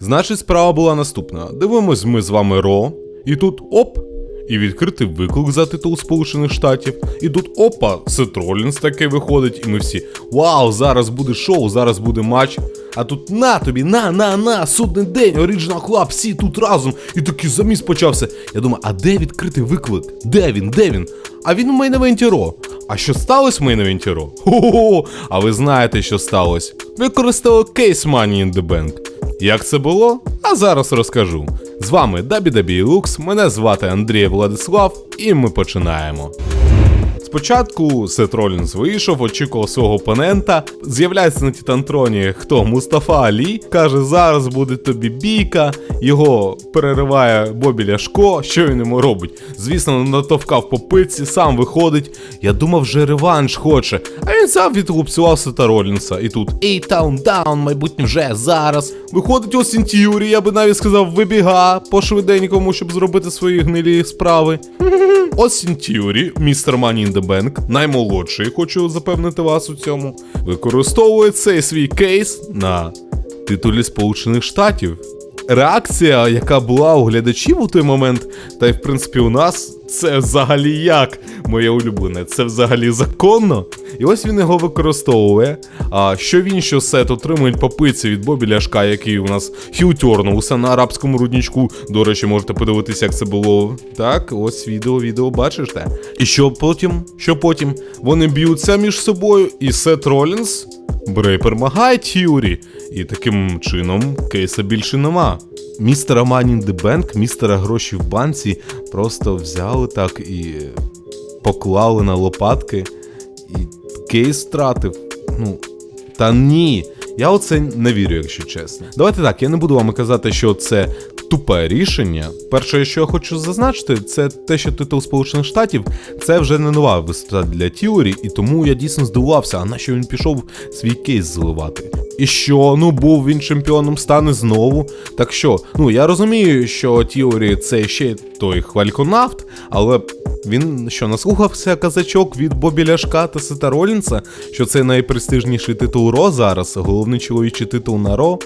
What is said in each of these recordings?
Значить, справа була наступна. Дивимось ми з вами Ро, і тут оп! І відкритий виклик за титул Сполучених Штатів. І тут опа, Сет Ролінс таке виходить, і ми всі Вау, зараз буде шоу, зараз буде матч. А тут на тобі, на, на, на, судний день, Original Club, всі тут разом. І такий заміс почався. Я думаю, а де відкритий виклик? Де він? Де він? А він у мейн-евенті Ро. А що сталося в мейн-евенті Ро? Хо-хо-хо! А ви знаєте, що сталося? Використали кейс Money in the Bank. Як це було? А зараз розкажу. З вами Дабі Лукс, мене звати Андрій Владислав, і ми починаємо. Спочатку Сет Ролінс вийшов, очікував свого опонента. З'являється на Титантроні хто Мустафа Алі, каже, зараз буде тобі бійка. Його перериває Бобі Ляшко. Що він йому робить? Звісно, натовкав по пиці, сам виходить. Я думав, вже реванш хоче. А він сам відгупцював Сета Ролінса. І тут Ей, таун даун, майбутнє вже зараз. Виходить Остін Тіурі, я би навіть сказав, вибіга по швиденькому, щоб зробити свої гнилі справи. Остін містер Money in the Bank, наймолодший, хочу запевнити вас у цьому, використовує цей свій кейс на титулі Сполучених Штатів. Реакція, яка була у глядачів у той момент, та й в принципі у нас, це взагалі як, моє улюблене, це взагалі законно. І ось він його використовує. А що він, що сет отримують по пиці від Бобі Ляшка, який у нас хілтюрнувся на арабському рудничку. До речі, можете подивитися, як це було. Так, ось відео, відео, бачите. І що потім? Що потім? Вони б'ються між собою, і Сет Ролінс бере і перемагає Т'юрі. І таким чином кейса більше нема. Містера in the містера гроші в банці просто взяли так і поклали на лопатки, і кейс втратив. Ну, та ні. Я оце не вірю, якщо чесно. Давайте так, я не буду вам казати, що це тупе рішення. Перше, що я хочу зазначити, це те, що титул Сполучених Штатів це вже не нова висота для Тіорі, і тому я дійсно здивувався, а на що він пішов свій кейс зливати. І що, ну був він чемпіоном, стане знову. Так що, ну я розумію, що Тіорі це ще той хвальконавт, але він що наслухався казачок від Бобі Ляшка та Сета Ролінса, що це найпрестижніший титул Ро зараз, головний чоловічий титул на Ро.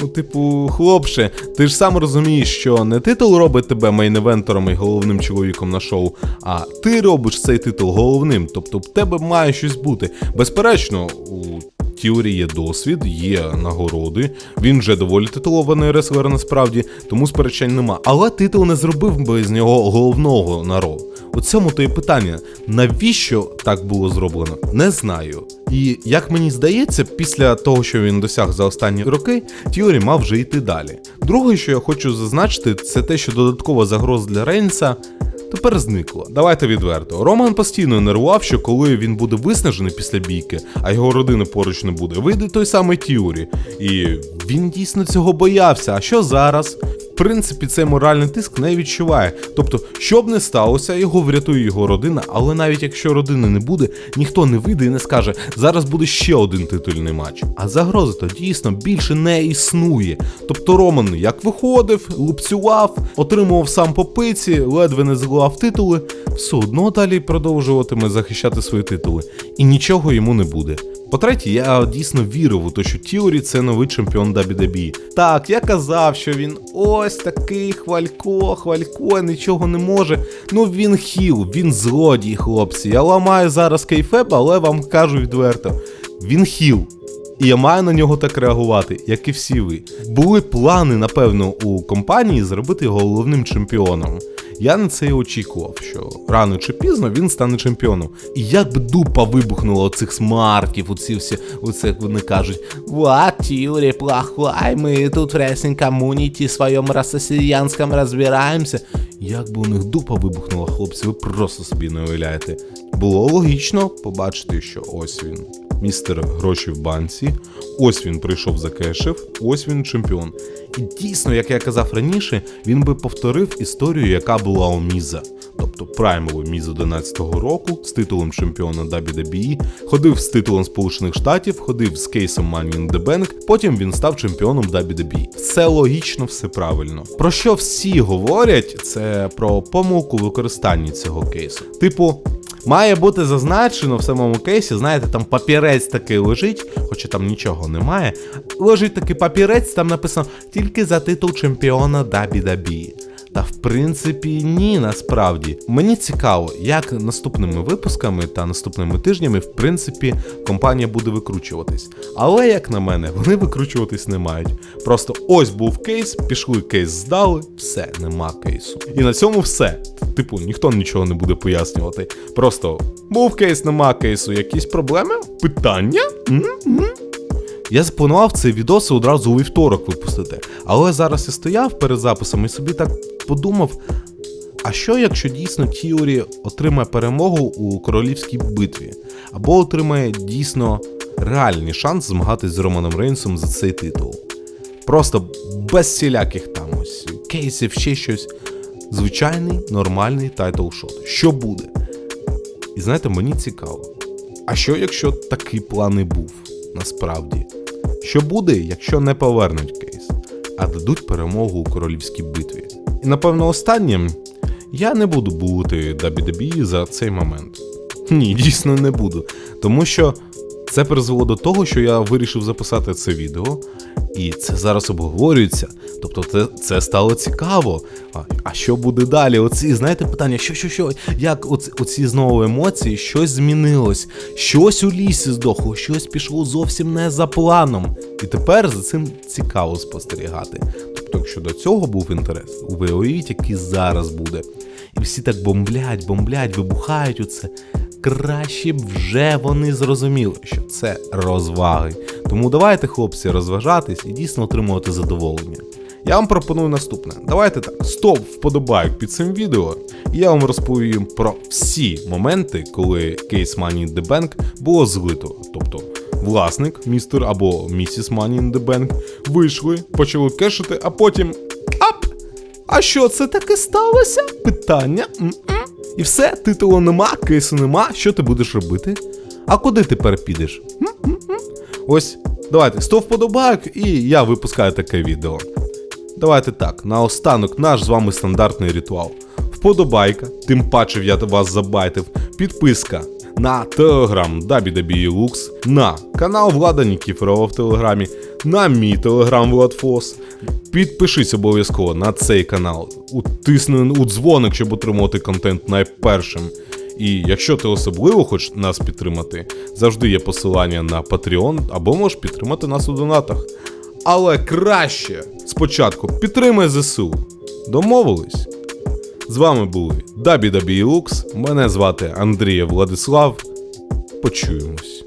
Ну, типу, хлопче, ти ж сам розумієш, що не титул робить тебе мейн-евентором і головним чоловіком на шоу, а ти робиш цей титул головним. Тобто в тебе має щось бути. Безперечно, у Тіорі є досвід, є нагороди. Він вже доволі титулований реслер насправді, тому сперечань нема. Але титул не зробив би з нього головного на Ро. У цьому то і питання: навіщо так було зроблено? Не знаю. І як мені здається, після того, що він досяг за останні роки, Тіорі мав вже йти далі. Друге, що я хочу зазначити, це те, що додаткова загроза для Рейнса тепер зникла. Давайте відверто. Роман постійно нервував, що коли він буде виснажений після бійки, а його родини поруч не буде, вийде той самий Тіурі. І він дійсно цього боявся. А що зараз? Принципі, цей моральний тиск не відчуває. Тобто, що б не сталося, його врятує його родина, але навіть якщо родини не буде, ніхто не вийде і не скаже, зараз буде ще один титульний матч. А загрози то дійсно більше не існує. Тобто Роман як виходив, лупцював, отримував сам по пиці, ледве не згував титули, все одно далі продовжуватиме захищати свої титули. І нічого йому не буде. По-третє, я дійсно вірив у те, що Тіорі це новий чемпіон WWE. Так, я казав, що він ось такий хвалько, хвалько, нічого не може. Ну він хіл, він злодій, хлопці. Я ламаю зараз кейфеб, але вам кажу відверто. Він хіл. І я маю на нього так реагувати, як і всі ви. Були плани, напевно, у компанії зробити його головним чемпіоном. Я на це і очікував, що рано чи пізно він стане чемпіоном. І як би дупа вибухнула оцих смарків, оці всі, оце як вони кажуть, вот, Тюрі, плохой, ми тут в ресінг коммуніті своєму росіянському розбираємося. Як би у них дупа вибухнула, хлопці, ви просто собі не уявляєте. Було логічно побачити, що ось він, містер гроші в банці, ось він прийшов за закешив, ось він чемпіон. І дійсно, як я казав раніше, він би повторив історію, яка була у Міза. Тобто праймовий Міз 11-го року з титулом чемпіона WWE, ходив з титулом Сполучених Штатів, ходив з кейсом Money in the Bank, потім він став чемпіоном WWE. Все логічно, все правильно. Про що всі говорять, це про помилку в використанні цього кейсу. Типу, Має бути зазначено в самому кейсі, знаєте, там папірець такий лежить, хоча там нічого немає. Лежить такий папірець, там написано тільки за титул чемпіона Дабі-Дабі. Та в принципі ні, насправді. Мені цікаво, як наступними випусками та наступними тижнями, в принципі, компанія буде викручуватись. Але, як на мене, вони викручуватись не мають. Просто ось був кейс, пішли кейс здали, все, нема кейсу. І на цьому все. Типу, ніхто нічого не буде пояснювати. Просто був кейс, нема кейсу, якісь проблеми? Питання? М-м-м. Я запланував цей відос одразу у вівторок випустити. Але зараз я стояв перед записом і собі так подумав: а що якщо дійсно Тіорі отримає перемогу у королівській битві, або отримає дійсно реальний шанс змагатись з Романом Рейнсом за цей титул? Просто без всіляких там ось кейсів, ще щось. Звичайний нормальний тайтл шот. Що буде? І знаєте, мені цікаво. А що якщо такий план і був насправді? Що буде, якщо не повернуть кейс, а дадуть перемогу у королівській битві? Напевно останнім я не буду бути WWE за цей момент. Ні, дійсно не буду. Тому що це призвело до того, що я вирішив записати це відео, і це зараз обговорюється. Тобто, це, це стало цікаво. А, а що буде далі? Оці, знаєте, питання, що, що, що, як оці, оці знову емоції, щось змінилось, щось у лісі здохло, щось пішло зовсім не за планом. І тепер за цим цікаво спостерігати. Тобто, якщо до цього був інтерес, ви уявіть, який зараз буде. І всі так бомблять, бомблять, вибухають у це. Краще б вже вони зрозуміли, що це розваги. Тому давайте, хлопці, розважатись і дійсно отримувати задоволення. Я вам пропоную наступне. Давайте так, стоп вподобайок під цим відео, і я вам розповім про всі моменти, коли кейс Money in the Bank було злито. Тобто власник, містер або місіс Money in the Bank вийшли, почали кешити, а потім ап! А що це таке сталося? Питання. М-м. І все, титулу нема, кейсу нема. Що ти будеш робити? А куди тепер підеш? М-м-м. Ось, давайте, 100 вподобайок, і я випускаю таке відео. Давайте так, наостанок наш з вами стандартний ритуал. Вподобайка, тим паче я вас забайтив, підписка на телеграм Lux, на канал Влада Нікіфорова в Телеграмі, на мій телеграм Владфос. Підпишись обов'язково на цей канал, утисни у дзвоник, щоб отримувати контент найпершим. І якщо ти особливо хочеш нас підтримати, завжди є посилання на Patreon або можеш підтримати нас у донатах. Але краще спочатку підтримай ЗСУ. Домовились? З вами були WWE Lux, мене звати Андрія Владислав. Почуємось.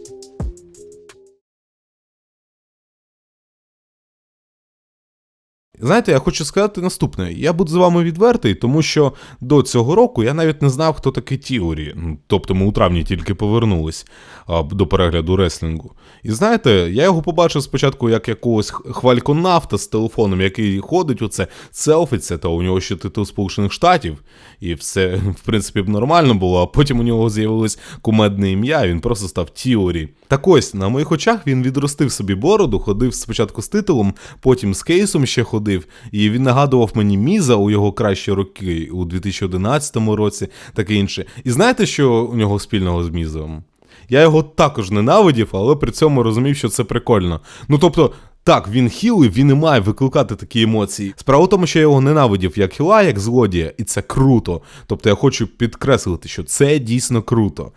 Знаєте, я хочу сказати наступне. Я буду з вами відвертий, тому що до цього року я навіть не знав, хто такий Тіорі. Ну, Тобто ми у травні тільки повернулись а, до перегляду реслінгу. І знаєте, я його побачив спочатку як якогось хвальконавта з телефоном, який ходить, оце селфиться, та у нього ще титул Сполучених Штатів, і все, в принципі, нормально було, а потім у нього з'явилось кумедне ім'я, він просто став Тіорі. Так ось, на моїх очах він відростив собі бороду, ходив спочатку з титулом, потім з кейсом ще ходив, і він нагадував мені Міза у його кращі роки у 2011 році, таке інше. І знаєте, що у нього спільного з Мізом? Я його також ненавидів, але при цьому розумів, що це прикольно. Ну тобто. Так, він хіл, і він і має викликати такі емоції. Справа в тому, що я його ненавидів як хіла, як злодія, і це круто. Тобто я хочу підкреслити, що це дійсно круто.